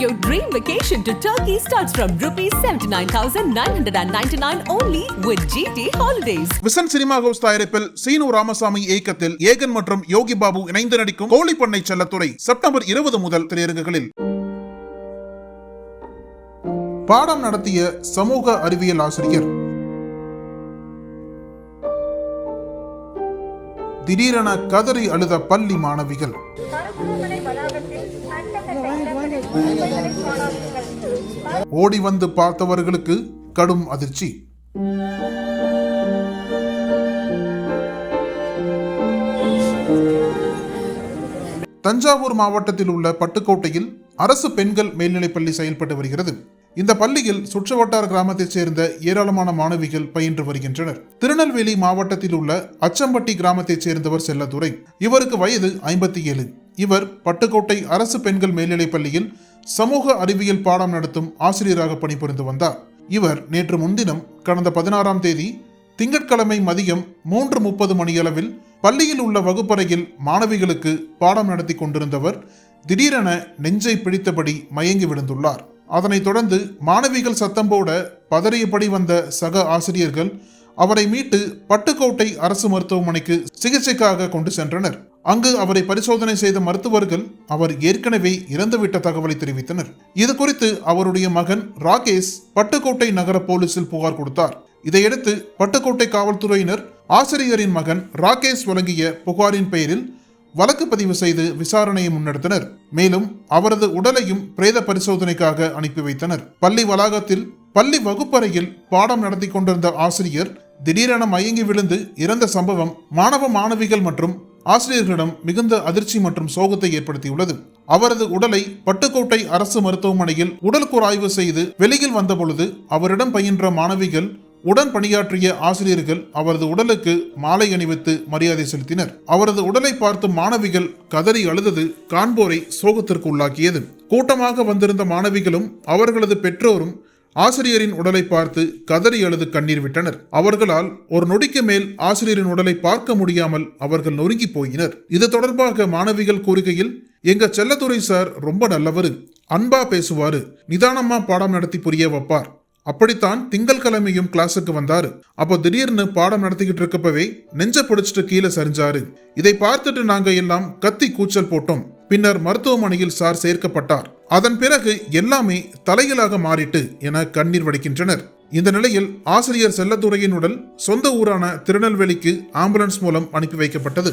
Your dream vacation to Turkey starts from rupees 79,999 only with GT Holidays. Vision cinema house தயாரிப்பில் சீனு ராமசாமி இயக்கத்தில் ஏகன் மற்றும் யோகி பாபு இணைந்து நடிக்கும் கோழிப்பண்ணை செல்லத்துறை செப்டம்பர் இருபது முதல் திரையரங்குகளில். பாடம் நடத்திய சமூக அறிவியல் ஆசிரியர். திடீரென கதறி அழுத பள்ளி மாணவிகள். ஓடி வந்து பார்த்தவர்களுக்கு கடும் அதிர்ச்சி. தஞ்சாவூர் மாவட்டத்தில் உள்ள பட்டுக்கோட்டையில் அரசு பெண்கள் மேல்நிலைப்பள்ளி செயல்பட்டு வருகிறது. இந்த பள்ளியில் சுற்றுவட்டார கிராமத்தைச் சேர்ந்த ஏராளமான மாணவிகள் பயின்று வருகின்றனர். திருநெல்வேலி மாவட்டத்தில் உள்ள அச்சம்பட்டி கிராமத்தைச் சேர்ந்தவர் செல்லதுரை. இவருக்கு வயது ஐம்பத்தி ஏழு. இவர் பட்டுக்கோட்டை அரசு பெண்கள் மேல்நிலைப் பள்ளியில் சமூக அறிவியல் பாடம் நடத்தும் ஆசிரியராக பணிபுரிந்து வந்தார். இவர் நேற்று முன்தினம் கடந்த பதினாறாம் தேதி திங்கட்கிழமை மதியம் மூன்று முப்பது மணியளவில் பள்ளியில் உள்ள வகுப்பறையில் மாணவிகளுக்கு பாடம் நடத்தி கொண்டிருந்தவர் திடீரென நெஞ்சை பிடித்தபடி மயங்கி விழுந்துள்ளார். அதனைத் தொடர்ந்து மாணவிகள் சத்தம் போட பதறியபடி வந்த சக ஆசிரியர்கள் அவரை மீட்டு பட்டுக்கோட்டை அரசு மருத்துவமனைக்கு சிகிச்சைக்காக கொண்டு சென்றனர். அங்கு அவரை பரிசோதனை செய்த மருத்துவர்கள் அவர் ஏற்கனவே இறந்துவிட்ட தகவலை தெரிவித்தனர். இது குறித்து அவருடைய மகன் ராகேஷ் பட்டுக்கோட்டை நகர போலீசில் புகார் கொடுத்தார். இதையடுத்து பட்டுக்கோட்டை காவல்துறையினர் ஆசிரியரின் மகன் ராகேஷ் வழங்கிய புகாரின் பெயரில் வழக்கு பதிவு செய்து விசாரணையை முன்னெடுத்தனர். மேலும் அவரது உடலையும் பிரேத பரிசோதனைக்காக அனுப்பி வைத்தனர். பள்ளி வளாகத்தில் பள்ளி வகுப்பறையில் பாடம் நடத்தி கொண்டிருந்த ஆசிரியர் திடீரென மயங்கி விழுந்து இறந்த சம்பவம் மாணவ மாணவிகள் மற்றும் ஆசிரியர்களிடம் மிகுந்த அதிர்ச்சி மற்றும் சோகத்தை ஏற்படுத்தியுள்ளது. அவரது உடலை பட்டுக்கோட்டை அரசு மருத்துவமனையில் உடல் ஆய்வு செய்து வெளியில் வந்தபொழுது அவரிடம் பயின்ற மாணவிகள் உடன் பணியாற்றிய ஆசிரியர்கள் அவரது உடலுக்கு மாலை அணிவித்து மரியாதை செலுத்தினர். அவரது உடலை பார்த்து மாணவிகள் கதறி அழுதது காண்போரை சோகத்திற்கு உள்ளாக்கியது. கூட்டமாக வந்திருந்த மாணவிகளும் அவர்களது பெற்றோரும் ஆசிரியரின் உடலை பார்த்து கதறி அழுது கண்ணீர் விட்டனர். அவர்களால் ஒரு நொடிக்கு மேல் ஆசிரியரின் உடலை பார்க்க முடியாமல் அவர்கள் நொறுங்கி போயினர். இது தொடர்பாக மாணவிகள் கூறுகையில் எங்க செல்லத்துறை சார் ரொம்ப நல்லவரு. அன்பா பேசுவாரு. நிதானமா பாடம் நடத்தி புரிய வைப்பார். அப்படித்தான் திங்கட்கிழமையும் கிளாஸுக்கு வந்தாரு. அப்போ திடீர்னு பாடம் நடத்திக்கிட்டு இருக்கப்பவே நெஞ்ச பிடிச்சிட்டு கீழே சரிஞ்சாரு. இதை பார்த்துட்டு நாங்க எல்லாம் கத்தி கூச்சல் போட்டோம். பின்னர் மருத்துவமனையில் சார் சேர்க்கப்பட்டார். அதன் பிறகு எல்லாமே தலைகளாக மாறிட்டு என கண்ணீர் வடிக்கின்றனர். இந்த நிலையில் ஆசிரியர் செல்லத்துறையின் உடல் சொந்த ஊரான திருநெல்வேலிக்கு ஆம்புலன்ஸ் மூலம் அனுப்பி வைக்கப்பட்டது.